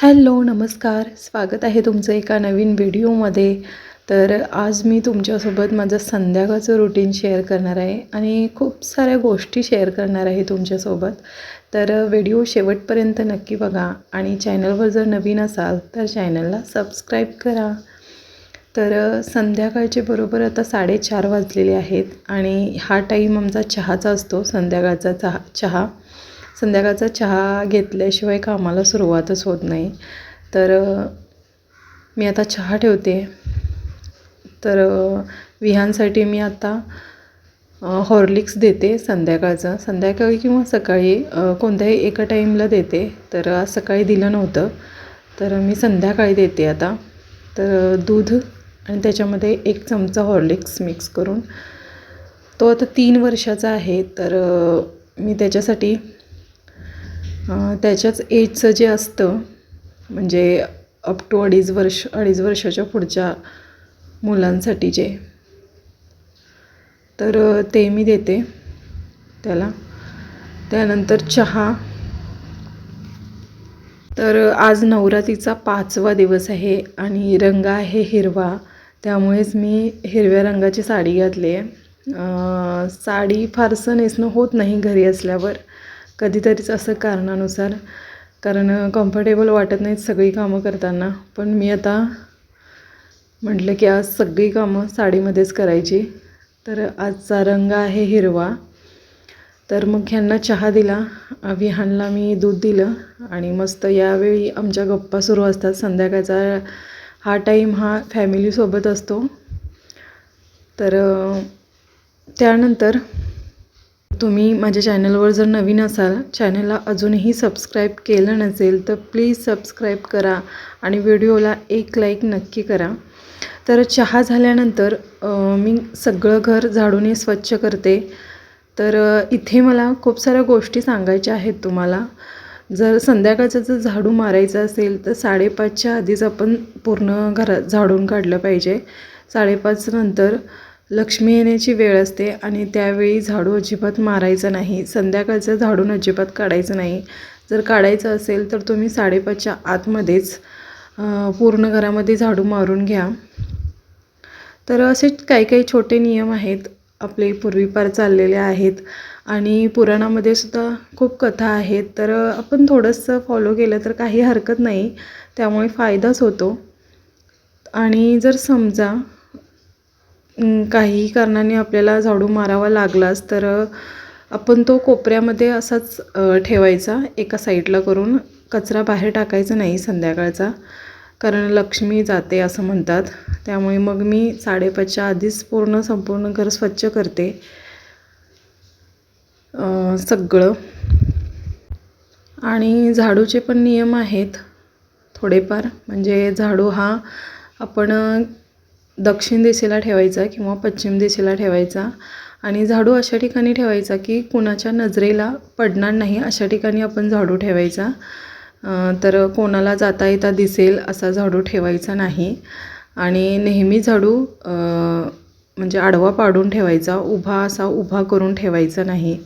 Hello नमस्कार. स्वागत आहे तुमचं एका नवीन व्हिडिओमध्ये. तर आज मी तुमच्यासोबत माझं संध्याकाळचं रुटीन शेअर करणार आहे आणि खूप साऱ्या गोष्टी शेअर करणार आहे तुमच्यासोबत. तर व्हिडिओ शेवटपर्यंत नक्की बघा आणि चॅनलवर जर नवीन असाल तर चॅनलला सबस्क्राईब करा. तर संध्याकाळचे बरोबर आता साडेचार वाजलेले आहेत आणि हा टाईम आमचा चहाचा असतो संध्याकाळचा चहा चहा. संध्याकाळचा चहा घेतल्याशिवाय कामाला सुरुवातच होत नाही. तर मी आता चहा ठेवते. तर विहांसाठी मी आता हॉर्लिक्स देते संध्याकाळचं. संध्याकाळी किंवा सकाळी कोणत्याही एका टाईमला देते. तर आज सकाळी दिलं नव्हतं. तर मी संध्याकाळी देते आता. तर दूध आणि त्याच्यामध्ये एक चमचा हॉर्लिक्स मिक्स करून. तो आता तीन वर्षाचा आहे. तर मी त्याच्यासाठी त्याच्याच एजचं जे असतं म्हणजे अप टू अडीच वर्ष अडीच वर्षाच्या पुढच्या मुलांसाठी जे तर ते मी देते त्याला. त्यानंतर चहा. तर आज नवरात्रीचा पाचवा दिवस आहे आणि रंग आहे हिरवा. त्यामुळेच मी हिरव्या रंगाची साडी घातली आहे. साडी फारसं नेसणं होत नाही घरी असल्यावर. कधीतरीच असं कारणानुसार कारण कम्फर्टेबल वाटत नाहीत सगळी कामं करताना. पण मी आता म्हटलं की आज सगळी कामं साडीमध्येच करायची. तर आजचा रंग आहे हिरवा. तर मग ह्यांना चहा दिला. विहानला मी दूध दिलं आणि मस्त यावेळी आमच्या गप्पा सुरू असतात. संध्याकाळचा हा टाईम हा फॅमिलीसोबत असतो. तर त्यानंतर तुम्ही माझ्या चॅनलवर जर नवीन असाल चॅनलला अजूनही सबस्क्राईब केलं नसेल तर प्लीज सबस्क्राईब करा आणि व्हिडिओला एक लाईक नक्की करा. तर चहा झाल्यानंतर मी सगळं घर झाडूने स्वच्छ करते. तर इथे मला खूप साऱ्या गोष्टी सांगायच्या आहेत तुम्हाला. जर संध्याकाळचं जर झाडू मारायचं असेल तर साडेपाचच्या आधीच आपण पूर्ण घरात झाडून काढलं पाहिजे. साडेपाच नंतर लक्ष्मी येण्याची वेळ असते आणि त्यावेळी झाडू अजिबात मारायचं नाही. संध्याकाळचं झाडून अजिबात काढायचं नाही. जर काढायचं असेल तर तुम्ही साडेपाचच्या आतमध्येच पूर्ण घरामध्ये झाडू मारून घ्या. तर असे काही काही छोटे नियम आहेत. आपले पूर्वीपार चाललेले आहेत आणि पुराणामध्ये सुद्धा खूप कथा आहेत. तर आपण थोडंसं फॉलो केलं तर काही हरकत नाही. त्यामुळे फायदाच होतो. आणि जर समजा काही कारणाने आपल्याला झाडू मारावा लागलाच तर आपण तो कोपऱ्यामध्ये असाच ठेवायचा एका साईडला करून. कचरा बाहेर टाकायचा नाही संध्याकाळचा कारण लक्ष्मी जाते असं म्हणतात. त्यामुळे मग मी साडेपाचच्या आधीच पूर्ण संपूर्ण घर स्वच्छ करते. सगळं. आणि झाडूचे पण नियम आहेत थोडेफार. म्हणजे झाडू हा आपण दक्षिण दिशेला ठेवायचा किंवा पश्चिम दिशेला ठेवायचा. आणि झाडू अशा ठिकाणी ठेवायचा की कुणाच्या नजरेला पडणार नाही अशा ठिकाणी आपण झाडू ठेवायचा. तर कोणाला जाता येता दिसेल असा झाडू ठेवायचा नाही. आणि नेहमी झाडू म्हणजे आडवा पाडून ठेवायचा उभा असा उभा करून ठेवायचा नाही.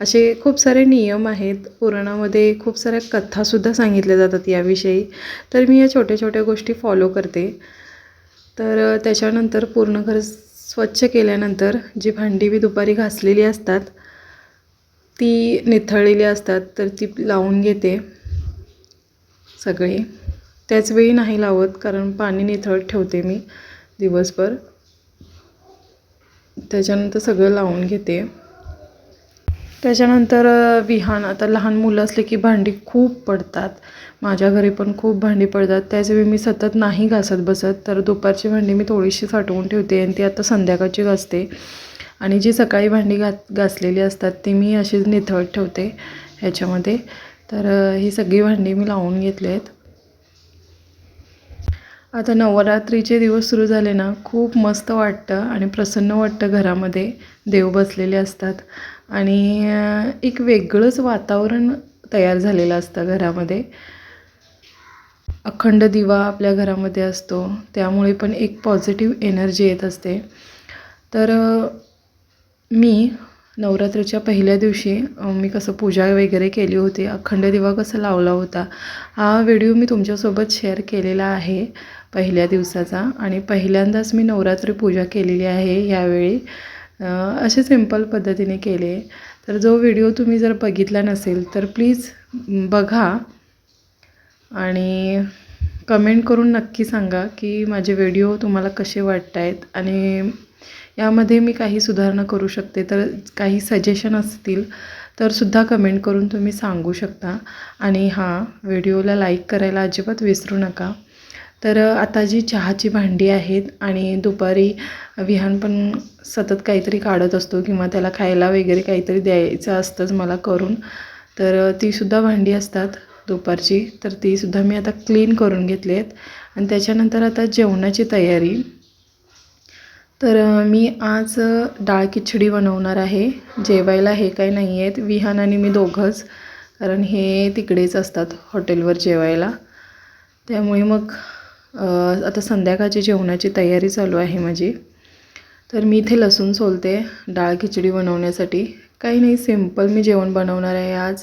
असे खूप सारे नियम आहेत. पुराणामध्ये खूप साऱ्या कथासुद्धा सांगितल्या जातात याविषयी. तर मी या छोट्या छोट्या गोष्टी फॉलो करते. तर त्याच्यानंतर पूर्ण घर स्वच्छ केल्यानंतर जी भांडी मी दुपारी घासलेली असतात ती निथळलेली असतात तर ती लावून घेते सगळी. त्याच वेळी नाही लावत कारण पाणी निथळत ठेवते मी दिवसभर. त्याच्यानंतर सगळं लावून घेते. त्याच्यानंतर विहान. आता लहान मुलं असले की भांडी खूप पडतात. माझ्या घरी पण खूप भांडी पडतात. त्याचवेळी मी सतत नाही घासत बसत. तर दुपारची भांडी मी थोडीशी साठवून ठेवते आणि ती आता संध्याकाळची घासते. आणि जी सकाळी भांडी घा घासलेली असतात ती मी अशीच निथळत ठेवते ह्याच्यामध्ये. तर ही सगळी भांडी मी लावून घेतली आहेत. आता नवरात्रीचे दिवस सुरू झाले ना खूप मस्त वाटतं आणि प्रसन्न वाटतं घरामध्ये. देव बसलेले असतात. आणि एक वेगळंच वातावरण तयार झालेलं असतं घरामध्ये. अखंड दिवा आपल्या घरामध्ये असतो त्यामुळे पण एक पॉझिटिव्ह एनर्जी येत असते. तर मी नवरात्रीच्या पहिल्या दिवशी मी कसं पूजा वगैरे केली होती अखंड दिवा कसा लावला होता हा व्हिडिओ मी तुमच्यासोबत शेअर केलेला आहे पहिल्या दिवसाचा. आणि पहिल्यांदाच मी नवरात्री पूजा केलेली आहे यावेळी. असे सिंपल पद्धतीने केले. तर जो व्हिडिओ तुम्ही जर बघितला नसेल तर प्लीज बघा. आणि कमेंट करून नक्की सांगा की माझे व्हिडिओ तुम्हाला कसे वाटत आहेत आणि यामध्ये मी काही सुधारणा करू शकते तर काही सजेशन असतील तर सुद्धा कमेंट करून तुम्ही सांगू शकता. आणि हां व्हिडिओला लाईक करायला अजिबात विसरू नका. तर आता जी चहाची भांडी आहेत आणि दुपारी विहान पण सतत काहीतरी काढत असतो किंवा त्याला खायला वगैरे काहीतरी द्यायचं असतंच मला करून. तर तीसुद्धा भांडी असतात दुपारची. तर तीसुद्धा मी आता क्लीन करून घेतली आहेत. आणि त्याच्यानंतर आता जेवणाची तयारी. तर मी आज डाळ खिचडी बनवणार आहे. जेवायला हे काही नाही आहेत. विहान आणि मी दोघंच. कारण हे तिकडेच असतात हॉटेलवर जेवायला. त्यामुळे मग आता संध्याकाळची जेवणाची तयारी चालू आहे माझी. तर मी इथे लसूण सोलते डाळ खिचडी बनवण्यासाठी. काही नाही सिंपल मी जेवण बनवणार आहे आज.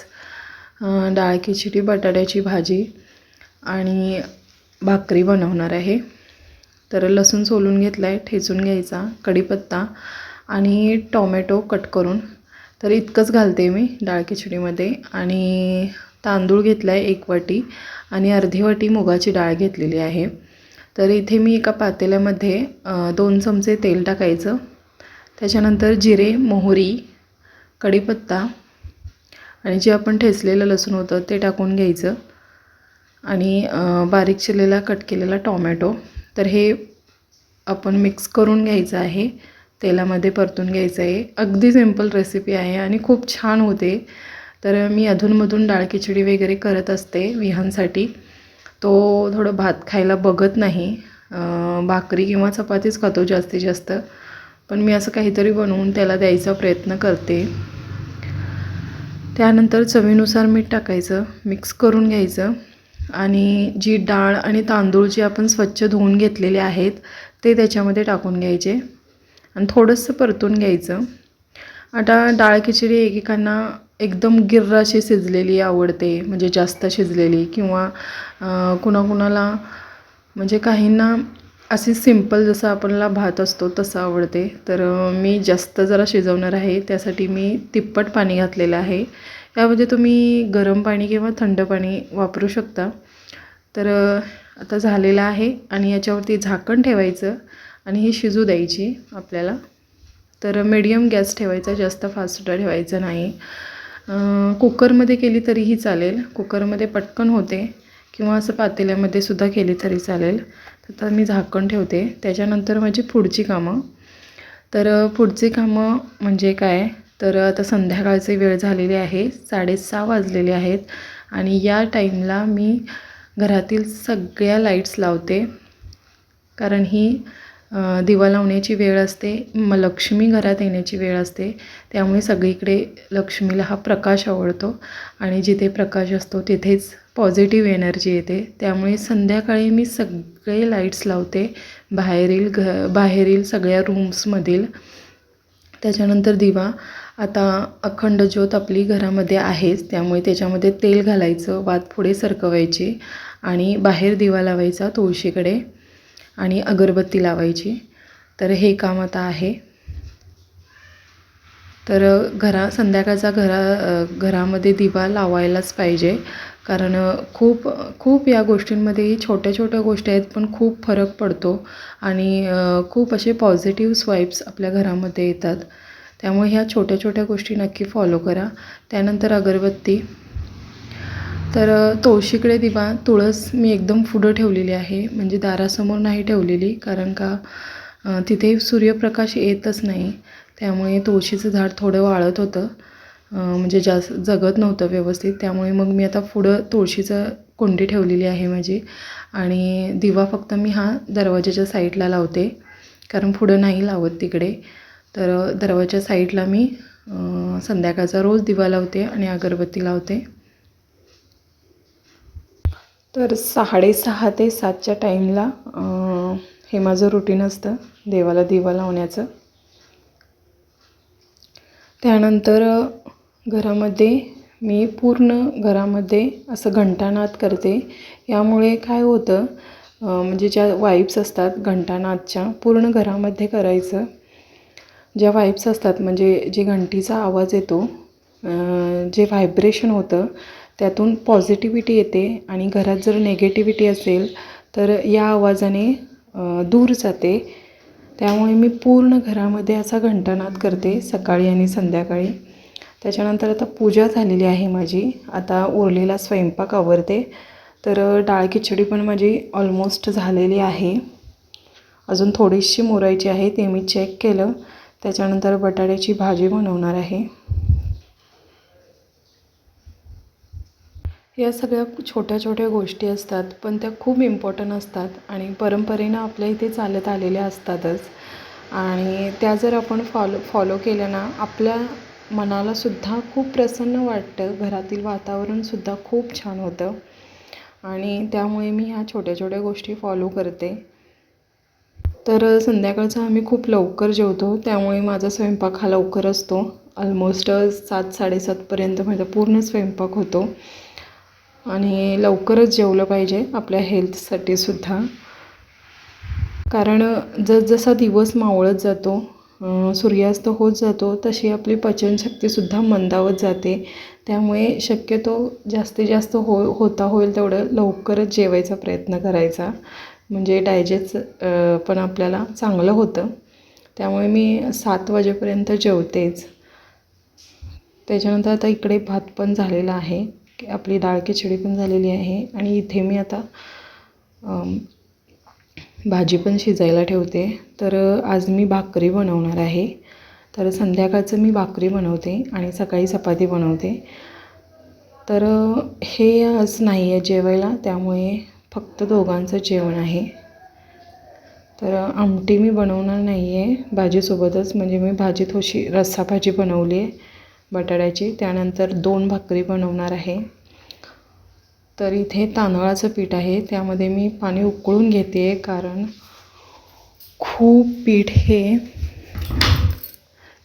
डाळ खिचडी बटाट्याची भाजी आणि भाकरी बनवणार आहे. तर लसूण सोलून घेतला आहे ठेचून घ्यायचा कढीपत्ता आणि टोमॅटो कट करून. तर इतकंच घालते मी डाळ खिचडीमध्ये आणि तांदूळ घेतला आहे एक वाटी आणि अर्धी वाटी मुगाची डाळ घेतलेली आहे. तर इथे मी एका पातेल्यामध्ये दोन चमचे तेल टाकायचं. त्याच्यानंतर जिरे मोहरी कढीपत्ता आणि जे आपण ठेचलेलं लसूण होतं ते टाकून घ्यायचं. आणि बारीक चिरलेला कट केलेला टॉमॅटो. तर हे आपण मिक्स करून घ्यायचं आहे. तेलामध्ये परतून घ्यायचं आहे. अगदी सिंपल रेसिपी आहे आणि खूप छान होते. तर मी अधूनमधून डाळ खिचडी वगैरे करत असते विहांसाठी तो थोडं भात खायला बघत नाही. भाकरी किंवा चपातीच खातो जास्तीत जास्त. पण मी असं काहीतरी बनवून त्याला द्यायचा प्रयत्न करते. त्यानंतर चवीनुसार मीठ टाकायचं मिक्स करून घ्यायचं. आणि जी डाळ आणि तांदूळ जे आपण स्वच्छ धुवून घेतलेले आहेत ते त्याच्यामध्ये टाकून घ्यायचे. आणि थोडंसं परतून घ्यायचं. आता डाळ खिचडी एकेकांना एकदम गिर्र अशी शिजलेली आवडते म्हणजे जास्त शिजलेली किंवा कुणाकुणाला म्हणजे काहींना अशी सिंपल जसं आपल्याला भात असतो तसं आवडते. तर मी जास्त जरा शिजवणार आहे त्यासाठी मी तिप्पट पाणी घातलेलं आहे. यामध्ये तुम्ही गरम पाणी किंवा थंड पाणी वापरू शकता. तर आता झालेलं आहे आणि याच्यावरती झाकण ठेवायचं आणि ही शिजू द्यायची आपल्याला. तर मीडियम गॅस ठेवायचा जास्त फास्ट ठेवायचं नाही. कुकरमध्ये केली तरीही चालेल. कुकरमध्ये पटकन होते किंवा असं पातेल्यामध्ये सुद्धा केली तरी चालेल. तर आता मी झाकण ठेवते. त्याच्यानंतर माझी पुढची कामं. तर पुढची कामं म्हणजे काय? तर आता संध्याकाळची वेळ झालेली आहे. साडेसहा वाजलेले आहेत. आणि या टाईमला मी घरातील सगळ्या लाईट्स लावते. कारण ही दिवा लावण्याची वेळ असते म लक्ष्मी घरात येण्याची वेळ असते. त्यामुळे सगळीकडे लक्ष्मीला हा प्रकाश आवडतो आणि जिथे प्रकाश असतो तिथेच पॉझिटिव्ह एनर्जी येते. त्यामुळे संध्याकाळी मी सगळे लाईट्स लावते बाहेरील घ बाहेरील सगळ्या रूम्समधील त्याच्यानंतर दिवा आता अखंड ज्योत आपली घरामध्ये आहेच. त्यामुळे त्याच्यामध्ये तेल घालायचं वात पुढे सरकवायची आणि बाहेर दिवा लावायचा तुळशीकडे. आणि अगरबत्ती लावायची. तर हे काम आता आहे. तर घरा संध्याकाळचा घरा घरामध्ये दिवा लावायलाच पाहिजे. कारण खूप खूप या गोष्टींमध्ये छोट्या छोट्या गोष्टी आहेत पण खूप फरक पडतो. आणि खूप असे पॉझिटिव्ह स्वाईप्स आपल्या घरामध्ये येतात. त्यामुळे ह्या छोट्या छोट्या गोष्टी नक्की फॉलो करा. त्यानंतर अगरबत्ती. तर तुळशीकडे दिवा तुळस मी एकदम पुढं ठेवलेली आहे. म्हणजे दारासमोर नाही ठेवलेली कारण का तिथे सूर्यप्रकाश येतच नाही. त्यामुळे तुळशीचं झाड थोडं वाळत होतं. म्हणजे जास्त जगत नव्हतं व्यवस्थित. त्यामुळे मग मी आता पुढं तुळशीचं कोंडी ठेवलेली आहे माझी. आणि दिवा फक्त मी हा दरवाजाच्या साईडला लावते. कारण पुढं नाही लावत तिकडे. तर अ, दरवाजा साईडला मी संध्याकाळचा रोज दिवा लावते आणि अगरबत्ती लावते. तर साडेसहा ते सातच्या टाईमला हे माझं रुटीन असतं देवाला दिवा लावण्याचं. त्यानंतर घरामध्ये मी पूर्ण घरामध्ये असं घंटानाद करते. यामुळे काय होतं म्हणजे ज्या वाईब्स असतात घंटानादच्या पूर्ण घरामध्ये करायचं. ज्या वाईब्स असतात म्हणजे जे घंटीचा आवाज येतो जे व्हायब्रेशन होतं त्यातून पॉझिटिव्हिटी येते आणि घरात जर नेगेटिव्हिटी असेल तर या आवाजाने दूर जाते. त्यामुळे मी पूर्ण घरामध्ये असा घंटानाद करते सकाळी आणि संध्याकाळी. त्याच्यानंतर आता पूजा झालेली आहे माझी. आता उरलेला स्वयंपाक आवरते. तर डाळ खिचडी पण माझी ऑलमोस्ट झालेली आहे. अजून थोडीशी मोरायची आहे ते मी चेक केलं. त्याच्यानंतर बटाट्याची भाजी बनवणार आहे. या सगळ्या छोट्या छोट्या गोष्टी असतात पण त्या खूप इम्पॉर्टंट असतात आणि परंपरेनं आपल्या इथे चालत आलेल्या असतातच. आणि त्या जर आपण फॉलो फॉलो केल्या ना आपल्या मनालासुद्धा खूप प्रसन्न वाटतं. घरातील वातावरणसुद्धा खूप छान होतं. आणि त्यामुळे मी ह्या छोट्या छोट्या गोष्टी फॉलो करते. तर संध्याकाळचं आम्ही खूप लवकर जेवतो त्यामुळे माझा स्वयंपाक हा लवकर असतो. ऑलमोस्ट सात साडेसातपर्यंत माझा पूर्ण स्वयंपाक होतो. आणि लवकरच जेवलं पाहिजे आपल्या हेल्थसाठी सुद्धा. कारण जसजसा दिवस मावळत जातो सूर्यास्त होत जातो तशी आपली पचनशक्तीसुद्धा मंदावत जाते. त्यामुळे शक्यतो जास्तीत जास्त हो होता होईल तेवढं लवकरच जेवायचा प्रयत्न करायचा. म्हणजे डायजेस्ट पण आपल्याला चांगलं होतं. त्यामुळे मी सात वाजेपर्यंत जेवतेच. त्याच्यानंतर आता इकडे भात पण झालेला आहे. की आपली डाळ खिचडी पण झालेली आहे आणि इथे मी आता भाजी पण शिजायला ठेवते. तर आज मी भाकरी बनवणार आहे. तर संध्याकाळचं मी भाकरी बनवते आणि सकाळी चपाती बनवते. तर हे आज नाही आहे जेवायला त्यामुळे फक्त दोघांचं जेवण आहे. तर आमटी मी बनवणार नाही आहे भाजीसोबतच म्हणजे मी भाजी थोडीशी रस्सा भाजी बनवली आहे बटाट्याची. त्यानंतर दोन भाकरी बनवणार आहे. तर इथे तांदळाचं पीठ आहे. त्यामध्ये मी पाणी उकळून घेते कारण खूप पीठ हे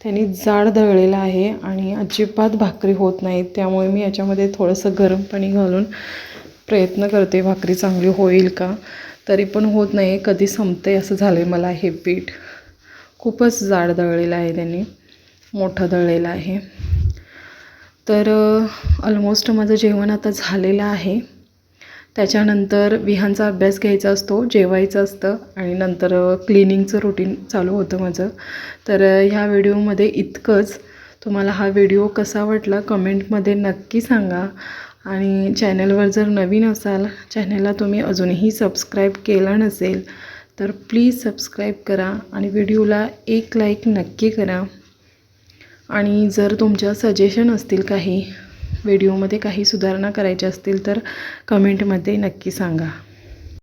त्यांनी जाड दळलेलं आहे आणि अजिबात भाकरी होत नाही त्यामुळे मी याच्यामध्ये थोडंसं गरम पाणी घालून प्रयत्न करते भाकरी चांगली होईल का. तरी पण होत नाही. कधी संपते असं झालं आहे मला हे पीठ. खूपच जाड दळलेलं आहे त्यांनी. मोठं दळलेलं आहे. तर ऑलमोस्ट माझं जेवण आता झालेलं आहे. त्याच्यानंतर विहांचा अभ्यास घ्यायचा असतो जेवायचं असतं आणि नंतर क्लिनिंगचं रुटीन चालू होतं माझं. तर ह्या व्हिडिओमध्ये इतकंच. तुम्हाला हा व्हिडिओ कसा वाटला कमेंटमध्ये नक्की सांगा. आणि चॅनलवर जर नवीन असाल चॅनलला तुम्ही अजूनही सबस्क्राईब केला नसेल तर प्लीज सबस्क्राईब करा आणि व्हिडिओला एक लाईक नक्की करा. आणि जर तुमच्या सजेशन असतील काही व्हिडिओमध्ये काही सुधारणा करायच्या असतील तर कमेंटमध्ये नक्की सांगा.